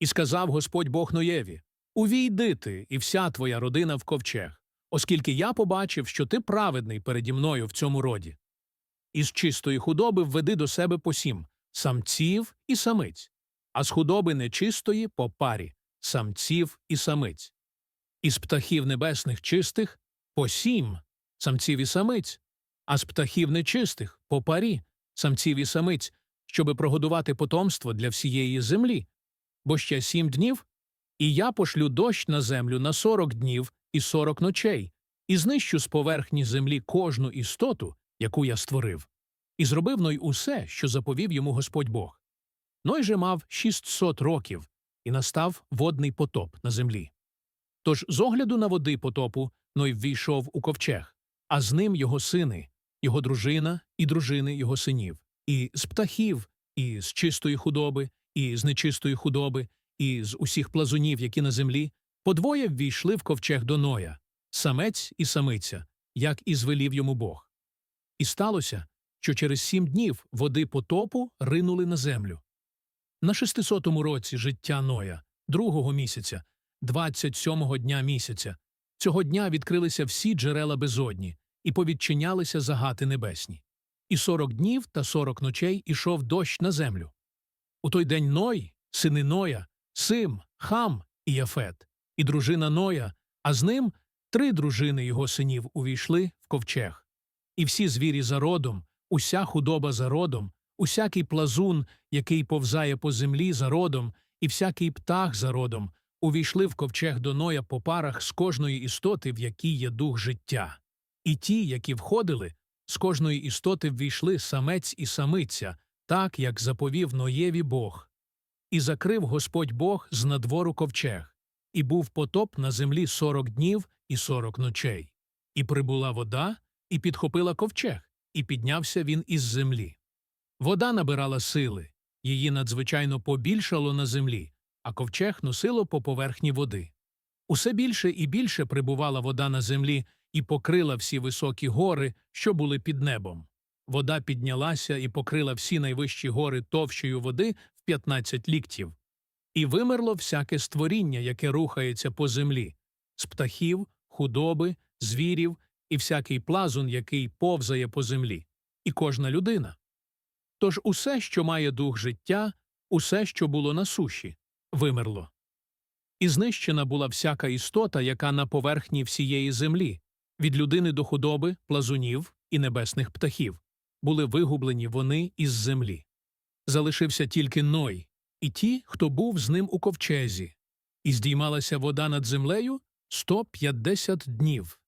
І сказав Господь Бог Ноєві: Увійди ти і вся твоя родина в ковчег, оскільки я побачив, що ти праведний переді мною в цьому роді. Із чистої худоби введи до себе по сім самців і самиць, а з худоби нечистої по парі самців і самиць. Із птахів небесних чистих по сім самців і самиць, а з птахів нечистих по парі самців і самиць, щоби прогодувати потомство для всієї землі. Бо ще сім днів, і я пошлю дощ на землю на сорок днів і сорок ночей, і знищу з поверхні землі кожну істоту, яку я створив. І зробив Ной усе, що заповів йому Господь Бог. Ной же мав шістсот років, і настав водний потоп на землі. Тож з огляду на води потопу Ной ввійшов у ковчег, а з ним його сини, його дружина і дружини його синів, і з птахів, і з чистої худоби, і з нечистої худоби, і з усіх плазунів, які на землі, подвоє ввійшли в ковчег до Ноя, самець і самиця, як і звелів йому Бог. І сталося, що через сім днів води потопу ринули на землю. На шестисотому році життя Ноя, другого місяця, двадцять сьомого дня місяця, цього дня відкрилися всі джерела безодні і повідчинялися загати небесні. І сорок днів та сорок ночей ішов дощ на землю. У той день Ной, сини Ноя, Сим, Хам і Яфет, і дружина Ноя, а з ним три дружини його синів увійшли в ковчег. І всі звірі за родом, уся худоба за родом, усякий плазун, який повзає по землі за родом, і всякий птах за родом, увійшли в ковчег до Ноя по парах з кожної істоти, в якій є дух життя. І ті, які входили, з кожної істоти ввійшли самець і самиця, так, як заповів Ноєві Бог. І закрив Господь Бог з надвору ковчег, і був потоп на землі сорок днів і сорок ночей. І прибула вода, і підхопила ковчег, і піднявся він із землі. Вода набирала сили, її надзвичайно побільшало на землі, а ковчег носило по поверхні води. Усе більше і більше прибувала вода на землі і покрила всі високі гори, що були під небом. Вода піднялася і покрила всі найвищі гори товщою води в 15 ліктів. І вимерло всяке створіння, яке рухається по землі з птахів, худоби, звірів і всякий плазун, який повзає по землі, і кожна людина. Тож усе, що має дух життя, усе, що було на суші, вимерло. І знищена була всяка істота, яка на поверхні всієї землі, від людини до худоби, плазунів і небесних птахів, були вигублені вони із землі. Залишився тільки Ной, і ті, хто був з ним у ковчезі, і здіймалася вода над землею 150 днів.